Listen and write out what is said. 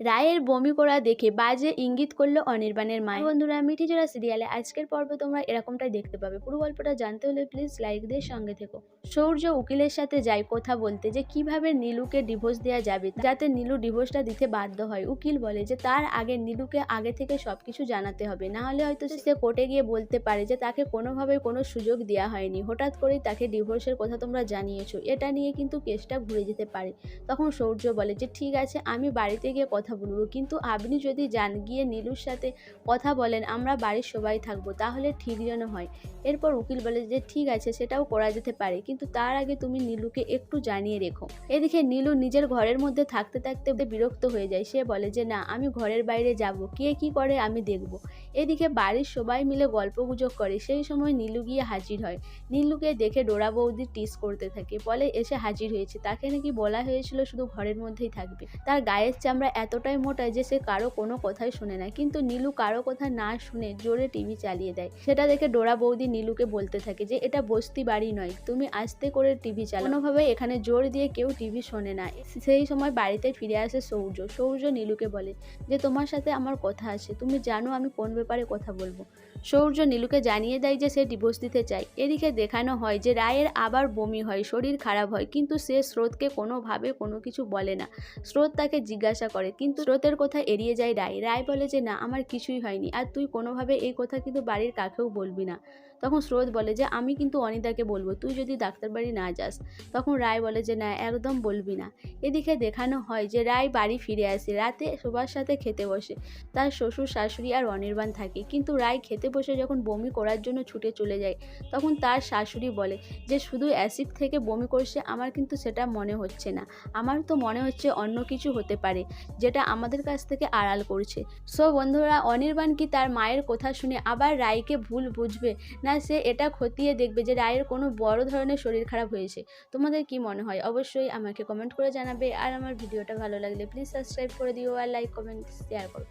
রায়ের বমি করা দেখে বাজে ইঙ্গিত করল অনির্বাণের মায়। বন্ধুরা মিঠিজোড়া সিরিয়ালে। আজকের পর্বে তোমরা এরকমটাই দেখতে পাবে। পুরো গল্পটা জানতে হলে প্লিজ লাইক দিয়ে সঙ্গে থেকো। সৌর্য উকিলের সাথে যায় কথা বলতে যে কীভাবে নীলুকে ডিভোর্স দেওয়া যাবে, যাতে নীলু ডিভোর্সটা দিতে বাধ্য হয়। উকিল বলে যে তার আগে নীলুকে আগে থেকে সবকিছু জানাতে হবে, না হলে হয়তো সে কোর্টে গিয়ে বলতে পারে যে তাকে কোনোভাবে কোনো সুযোগ দেওয়া হয়নি। হঠাৎ করেই তাকে ডিভোর্সের কথা তোমরা জানিয়েছো। এটা নিয়ে কিন্তু কেসটা ঘুরে যেতে পারে। তখন সৌর্য বলে যে, ঠিক আছে, আমি বাড়িতে গিয়ে কথা বলব। কিন্তু আপনি যদি যান, গিয়ে নীলুর সাথে কথা বলেন, আমরা বাড়ির সবাই থাকব, তাহলে ঠিক যেন হয়। এরপর উকিল বলে যে, ঠিক আছে, সেটাও করা যেতে পারে, কিন্তু তার আগে তুমি নীলুকে একটু জানিয়ে রেখো। এদিকে নীলু নিজের ঘরের মধ্যে থাকতে থাকতে বিরক্ত হয়ে যায়। সে বলে যে, না, আমি ঘরের বাইরে যাব, কে কি করে আমি দেখব। এদিকে বাড়ির সবাই মিলে গল্পগুজব করে। সেই সময় নীলু গিয়ে হাজির হয়। নীলুকে দেখে ডোরা বৌদি টিস করতে থাকে। বলে, এসে হাজির হয়েছে। তাকে নাকি বলা হয়েছিল শুধু ঘরের মধ্যেই থাকবে। তার গায়ের চামড়া এতটাই মোটা যে সে কারও কোনো কথাই শোনে না। কিন্তু নীলু কারও কথা না শুনে জোরে টিভি চালিয়ে দেয়। সেটা দেখে ডোরা বৌদি নীলুকে বলতে থাকে যে, এটা বস্তি বাড়ি নয়। তুমি আস্তে করে টিভি চালাও। কোনোভাবে এখানে জোর দিয়ে কেউ টিভি শোনে না। সেই সময় বাড়িতে ফিরে আসে সৌর্য। সৌর্য নীলুকে বলে, যে তোমার সাথে আমার কথা আছে। তুমি জানো আমি কোন ব্যাপারে কথা বলব। সৌর্য নীলুকে জানিয়ে দেয় যে সে ডিভোর্স দিতে চায়। এদিকে দেখানো হয় যে রায়ের আবার বমি হয়, শরীর খারাপ হয়, কিন্তু সে স্রোতকে কোনোভাবে কোনো কিছু বলে না। স্রোত তাকে জিজ্ঞাসা করে, কিন্তু স্রোতের কথা এড়িয়ে যায় রায়। রায় বলে যে, না, আমার কিছুই হয়নি। আর তুই কোনোভাবে এই কথা কিন্তু বাড়ির কাকেও বলবি না। তখন স্রোত বলে যে, আমি কিন্তু অনিতাকে বলব, তুই যদি ডাক্তার বাড়ি না যাস। তখন রায় বলে যে, না, একদম বলবি না। এদিকে দেখানো হয় যে, রায় বাড়ি ফিরে আসে, রাতে সবার সাথে খেতে বসে। তার শ্বশুর, শাশুড়ি আর অনির্বাণ থাকে। কিন্তু রায় খেতে বসে যখন বমি করার জন্য ছুটে চলে যায়, তখন তার শাশুড়ি বলে যে, শুধু অ্যাসিড থেকে বমি করছে, আমার কিন্তু সেটা মনে হচ্ছে না। আমার তো মনে হচ্ছে অন্য কিছু হতে পারে, যেটা আমাদের কাছ থেকে আড়াল করছে। সো বন্ধুরা, অনির্বাণ কি তার মায়ের কথা শুনে আবার রায়কে ভুল বুঝবে? না, সে এটা খতিয়ে দেখবে যে, রায়ের কোনো বড় ধরনের শরীর খারাপ হয়েছে। তোমাদের কি মনে হয়? অবশ্যই আমাকে কমেন্ট করে জানাবে। আর আমার ভিডিওটা ভালো লাগলে প্লিজ সাবস্ক্রাইব করে দিও আর লাইক কমেন্ট শেয়ার করো।